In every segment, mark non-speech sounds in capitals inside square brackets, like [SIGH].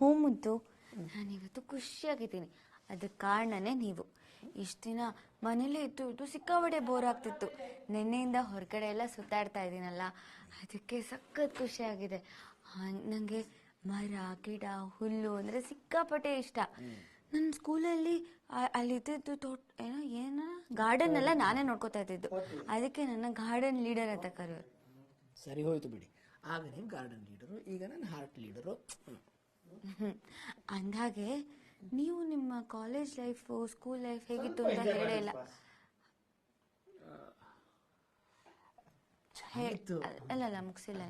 ಹ್ಞೂ ಮುದ್ದು ನಾನಿವತ್ತು ಖುಷಿಯಾಗಿದ್ದೀನಿ. ಅದಕ್ಕೆ ಕಾರಣನೇ ನೀವು. ಇಷ್ಟು ದಿನ ಮನೇಲೇ ಇದ್ದು ಇದ್ದು ಸಿಕ್ಕಾಬಡೆ ಬೋರ್ ಆಗ್ತಿತ್ತು. ನಿನ್ನೆಯಿಂದ ಹೊರಗಡೆ ಎಲ್ಲ ಸುತ್ತಾಡ್ತಾ ಇದ್ದೀನಲ್ಲ, ಅದಕ್ಕೆ ಸಖತ್ ಖುಷಿಯಾಗಿದೆ. ನನಗೆ ಮರ, ಗಿಡ, ಹುಲ್ಲು ಅಂದರೆ ಸಿಕ್ಕಾಪಟ್ಟೆ ಇಷ್ಟ. ನನ್ನ ಸ್ಕೂಲಲ್ಲಿ ಅಲ್ಲಿ ಇದ್ದಿದ್ದು ತೋಟ, ಏನೋ ಏನೋ ಗಾರ್ಡನ್ ಎಲ್ಲ ನಾನೇ ನೋಡ್ಕೋತಾ ಇದ್ದಿದ್ದು. ಅದಕ್ಕೆ ನನ್ನ ಗಾರ್ಡನ್ ಲೀಡರ್ ಅಂತ ಕರೆಯೋರು. ಸರಿ ಹೋಯ್ತು ಬಿಡಿ. ಆಗ ನೀವು ಗಾರ್ಡನ್ ಲೀಡರು ಈಗ ನಾನು ಹಾರ್ಟ್ ಲೀಡರು [LAUGHS] ಹ್ಮ್. ಅಂದ್ಹಾಗೆ ನೀವು ನಿಮ್ಮ ಕಾಲೇಜ್ ಲೈಫ್ ಸ್ಕೂಲ್ ಲೈಫ್ ಹೇಗಿತ್ತು ಅಂತ ಹೇಳೇ ಇಲ್ಲ. ಅಲ್ಲ ಅಲ್ಲ ಮುಗಿಸಿಲ್ಲ.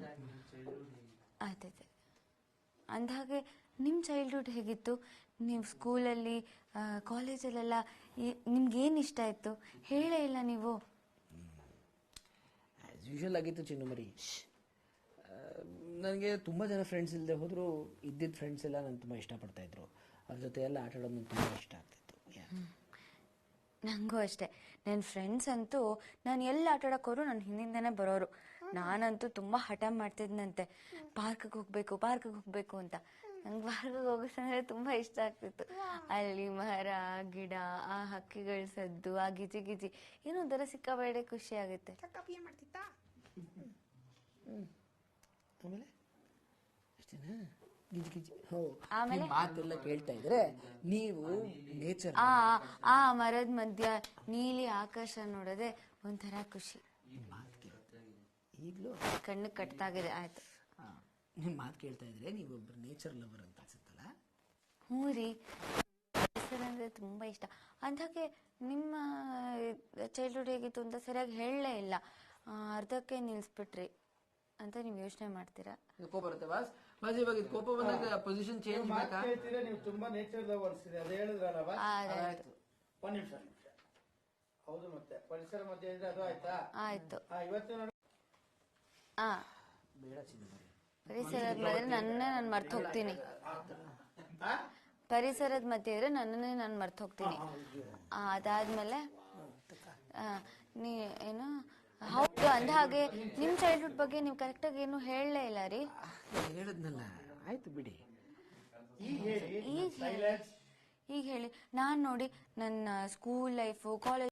ಆಯ್ತಾಯ್ತು. ಅಂದಾಗೆ ನಿಮ್ಮ ಚೈಲ್ಡ್ಹುಡ್ ಹೇಗಿತ್ತು? ನೀವು ಸ್ಕೂಲಲ್ಲಿ ಕಾಲೇಜಲ್ಲೆಲ್ಲ ನಿಮ್ಗೇನು ಇಷ್ಟ ಇತ್ತು ಹೇಳೇ ಇಲ್ಲ ನೀವು. ಆ್ಯಸ್ ಯೂಶುವಲ್ ಆಗಿತ್ತು ಚಿನ್ನಮರಿ. ನನಗೆ ತುಂಬ ಜನ ಫ್ರೆಂಡ್ಸ್ ಇಲ್ಲದೆ ಹೋದರೂ ಇದ್ದಿದ್ದ ಫ್ರೆಂಡ್ಸ್ ಎಲ್ಲ ನಾನು ತುಂಬ ಇಷ್ಟಪಡ್ತಾ ಇದ್ರು. ಅವ್ರ ಜೊತೆ ಎಲ್ಲ ಆಟ ಆಡೋದು ನನಗೆ ತುಂಬ ಇಷ್ಟ ಆಗ್ತಿತ್ತು. ನನಗೂ ಅಷ್ಟೇ. ನನ್ನ ಫ್ರೆಂಡ್ಸ್ ಅಂತೂ ನಾನು ಎಲ್ಲಿ ಆಟ ಆಡೋಕೋರು ನನ್ನ ಹಿಂದಿಂದನೇ ಬರೋರು. ನಾನಂತೂ ತುಂಬ ಹಠ ಮಾಡ್ತಿದ್ನಂತೆ. ಪಾರ್ಕಿಗೆ ಹೋಗಬೇಕು ಪಾರ್ಕಿಗೆ ಹೋಗಬೇಕು ಅಂತ. ನಂಗೆ ಪಾರ್ಕಿಗೆ ಹೋಗೋದಂದ್ರೆ ತುಂಬ ಇಷ್ಟ ಆಗ್ತಿತ್ತು. ಅಲ್ಲಿ ಮರ ಗಿಡ ಆ ಹಕ್ಕಿಗಳ ಸದ್ದು ಆ ಗಿಜಿ ಗಿಜಿ. ಏನೋ ಒಂಥರ ಸಿಕ್ಕಾಬೇಡೆ ಖುಷಿ ಆಗುತ್ತೆ. ಆಮೇಲೆ ಅಷ್ಟೇನಾ? ಗಿಜಿ ಗಿಜಿ ಆಮೇಲೆ? ಮಾತೆಲ್ಲ ಕೇಳ್ತಾ ಇದ್ರೆ ನೀವು ನೇಚರ್ ಆ ಆ ಮರದ ಮಧ್ಯ ನೀಲಿ ಆಕಾಶ ನೋಡೋದೆ ಒಂಥರ ಖುಷಿ. ಮಾತು ಕೇಳ್ತಾ ಈಗಲೂ ಕಣ್ಣು ಕಟ್ಟಾಗಿದೆ ಆಯ್ತು. ನಿಮ್ಮ ಮಾತು ಕೇಳ್ತಾ ಇದ್ರೆ ನೀವು ಒಬ್ಬರು ನೇಚರ್ ಲವರ್ ಅಂತ ಅನ್ಸುತ್ತಲ್ಲ? ಹ್ಞೂ ರೀ. ಪರಿಸರ ಅಂದರೆ ತುಂಬ ಇಷ್ಟ. ಅಂದಾಗೆ ನಿಮ್ಮ ಚೈಲ್ಡ್ಹುಡ್ ಹೇಗಿತ್ತು ಅಂತ ಸರಿಯಾಗಿ ಹೇಳಲೇ ಇಲ್ಲ. ಆ, ಅರ್ಧಕ್ಕೆ ನಿಲ್ಲಿಸ್ಬಿಟ್ರಿ ಅಂತ ನೀವು ಯೋಚನೆ ಮಾಡ್ತೀರಾ? ಕೋಪ ಬರುತ್ತೆ ಬಾಸ್. ಬಾಸ್ ಇವಾಗ ಇದು ಕೋಪ ಬಂದಾಗ ಪೊಸಿಷನ್ ಚೇಂಜ್ ಬೇಕಾ? ಹೇಳ್ತೀರಾ ನೀವು ತುಂಬಾ ನೇಚರ್ ಲವರ್ಸ್ ಅನ್ಸಿದೆ ಅದು ಹೇಳಿದ್ರಲ್ಲ ಬಾ? ಆಯ್ತು. ಒಂದ್ ನಿಮಿಷ ನಿಮಿಷ. ಹೌದು ಮತ್ತೆ. ಪರಿಸರ ಮಧ್ಯೆ ಇದ್ರೆ ಅದು ಆಯ್ತಾ? ಆಯ್ತು. ಆ, ಇವತ್ತು ನೋಡಿ. ಆ. ಬೇಡ ಚಿನ್ನಮರಿ ಪರಿಸರದ ಮಧ್ಯೆ ನನ್ನ ನಾನು ಮರ್ತು ಹೋಗ್ತೀನಿ. ಪರಿಸರದ ಮಧ್ಯೆ ಇದ್ರೆ ನನ್ನನ್ನೇ ನಾನು ಮರ್ತು ಹೋಗ್ತೀನಿ. ಆ, ಅದಾದ್ಮೇಲೆ ಆ, ನೀ ಏನು ಹೌದು ಅಂದ ಹಾಗೆ ನಿಮ್ ಚೈಲ್ಡ್ಹುಡ್ ಬಗ್ಗೆ ನೀವು ಕರೆಕ್ಟಾಗಿ ಏನು ಹೇಳಲೇ ಇಲ್ಲ ರೀ. ಹೇಳದ್ನಲ್ಲ ಆಯ್ತು ಬಿಡಿ. ಈಗ ಹೇಳಿ ಈಗ ಹೇಳಿ. ಈಗ ಹೇಳಿ. ನಾನು ನೋಡಿ ನನ್ನ ಸ್ಕೂಲ್ ಲೈಫ್ ಕಾಲೇಜ್